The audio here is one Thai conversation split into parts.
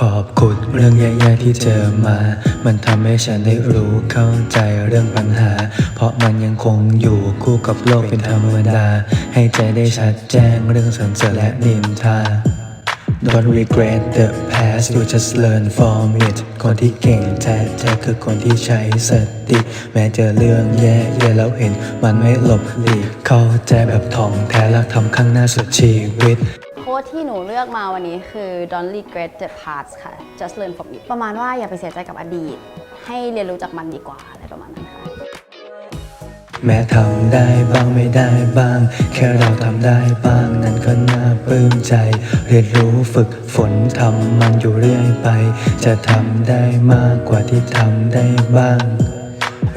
ขอบขุดเรื่องแย่ๆที่เจอมา มันทำให้ฉันได้รู้เข้าใจเรื่องปัญหา เพราะมันยังคงอยู่คู่กับโลกเป็นธรรมดา ให้ใจได้ชัดแจ้งเรื่องสรรเสริญและนินทา Don't regret the past you just learn from it คนที่เก่งแท้แท้คือคนที่ใช้สติ แม้เจอเรื่องแย่แย่แล้วเห็น มันไม่หลบหลีกเข้าใจแบบถ่องแท้และทำข้างหน้าสุดชีวิต โค้ดที่หนูเลือกมาวันนี้คือ don't regret the past ค่ะ just learn from it ประมาณว่าอย่าไปเสียใจกับอดีต ให้เรียนรู้จากมันดีกว่าอะไรประมาณนั้นค่ะ แม้ทำได้บ้างไม่ได้บ้าง แค่เราทำได้บ้างนั้นก็น่าปลื้มใจ เรียนรู้ฝึกฝนทำมันอยู่เรื่อยไป จะทำได้มากกว่าที่ทำได้บ้าง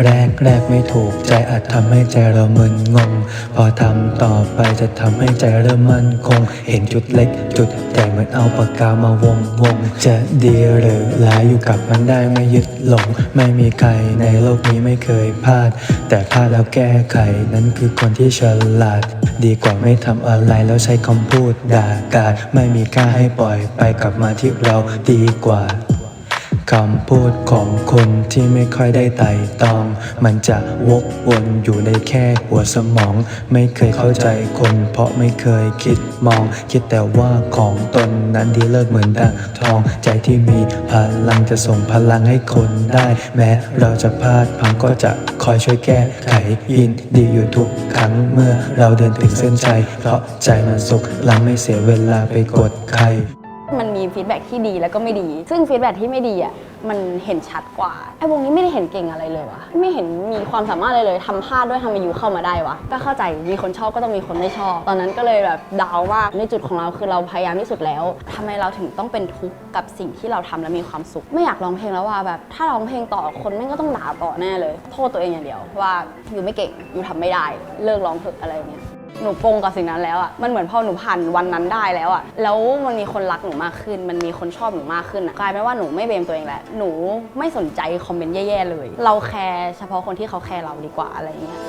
แรกแรกไม่ถูกใจอาจทำให้ใจเรามึนงง พอทำต่อไปจะทำให้ใจเริ่มมั่นคง เห็นจุดเล็กจุดใหญ่เหมือนเอาปากกามาวงวง จะดีหรือร้ายอยู่กับมันได้ไม่ยึดหลง ไม่มีใครในโลกนี้ไม่เคยพลาด แต่พลาดแล้วแก้ไขนั้นคือคนที่ฉลาด ดีกว่าไม่ทำอะไรแล้วใช้คำพูดด่ากาดไม่มีค่าให้ปล่อยไปกลับมาที่เราดีกว่า คำพูดของคนที่ไม่ค่อยได้ไต่ตอง มันจะวกวนอยู่ในแค่หัวสมอง ไม่เคยเข้าใจคน เพราะไม่เคยคิดมอง คิดแต่ว่าของตนนั้นดีเลิศเหมือนดังทอง ใจที่มีพลังจะส่งพลังให้คนได้ แม้เราจะพลาดพังก็จะคอยช่วยแก้ไขยินดีอยู่ทุกครั้งเมื่อเราเดินถึงเส้นชัยเพราะใจมันสุขเราไม่เสียเวลาไปกดใคร มันมีฟีดแบ็กที่ดีแล้วก็ไม่ดี ซึ่งฟีดแบ็กที่ไม่ดีอะมันเห็นชัดกว่าไอ้วงนี้ไม่ได้เห็นเก่งอะไรเลยวะไม่เห็นมีความสามารถอะไรเลยทำพลาดด้วยทำไมยูเข้ามาได้วะก็เข้าใจมีคนชอบก็ต้องมีคนไม่ชอบ ตอนนั้นก็เลยแบบดาวว่าในจุดของเราคือเราพยายามที่สุดแล้วทำไมเราถึงต้องเป็นทุกข์กับสิ่งที่เราทำแล้วมีความสุข ไม่อยากร้องเพลงแล้วว่าแบบถ้าร้องเพลงต่อคนแม่งก็ต้องด่าต่อแน่เลย โทษตัวเองอย่างเดียวว่ายูไม่เก่งยูทำไม่ได้ เลิกร้องเถอะอะไรอย่างเงี้ย หนูปลงกับสิ่งนั้นแล้วอะ่ะมันเหมือนพอหนูผ่านวันนั้นได้แล้วอะ่ะแล้วมันมีคนรักหนูมากขึ้น มันมีคนชอบหนูมากขึ้นอะกลายเป็นว่าหนูไม่เบมตัวเองแล้วหนูไม่สนใจคอมเมนต์แย่ๆเลย เราแคร์เฉพาะคนที่เขาแคร์เราดีกว่าอะไรเงี้ย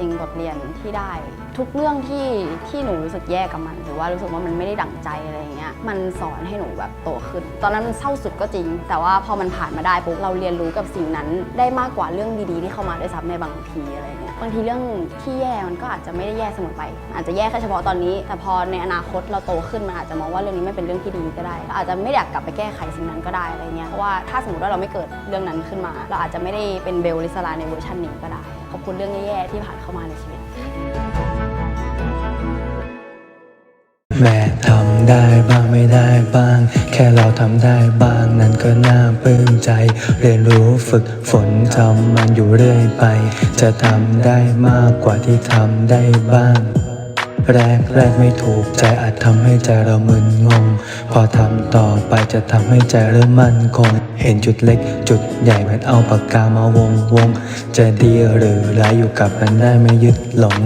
ริงบทเรียนที่ได้ ทุกเรื่องที่ที่หนูรู้สึกแย่กับมัน หรือว่ารู้สึกว่ามันไม่ได้ดั่งใจอะไรเงี้ยมันสอนให้หนูแบบโตขึ้น ตอนนั้นมันเศร้าสุดก็จริง แต่ว่าพอมันผ่านมาได้ปุ๊บเราเรียนรู้กับสิ่งนั้น ได้มากกว่าเรื่องดีๆ ที่เข้ามาด้วยซ้ำในบางทีอะไรเงี้ยบางทีเรื่องที่แย่มันก็อาจจะไม่ได้แย่เสมอไป อาจจะแย่แค่เฉพาะตอนนี้ แต่พอในอนาคตเราโตขึ้นมันอาจจะมองว่าเรื่องนี้ไม่เป็นเรื่องที่ดีก็ได้ อาจจะไม่อยากกลับไปแก้ไขสิ่งนั้นก็ได้อะไรเงี้ยเพราะว่าถ้าสมมติว่าเราไม่เกิดเรื่องนั้นขึ้นมา เราอาจจะไม่ได้เป็นเบลลิสลาในเวอร์ชันนี้ก็ได้ ขอบคุณเรื่องแย่ๆที่ผ่านเข้ามาในชีวิต แม่ทำได้บ้างไม่ได้บ้าง แค่เราทำได้บ้างนั้นก็น่าปลื้มใจ เรียนรู้ฝึกฝนทำมันอยู่เรื่อยไป จะทำได้มากกว่าที่ทำได้บ้าง แรกแรกไม่ถูกใจอาจทำให้ใจเรามึนงง พอทำต่อไปจะทำให้ใจเริ่มมั่นคง เห็นจุดเล็กจุดใหญ่เหมือนเอาปากกามาวงวง จะดีหรือร้ายอยู่กับมันได้ไม่ยึดหลง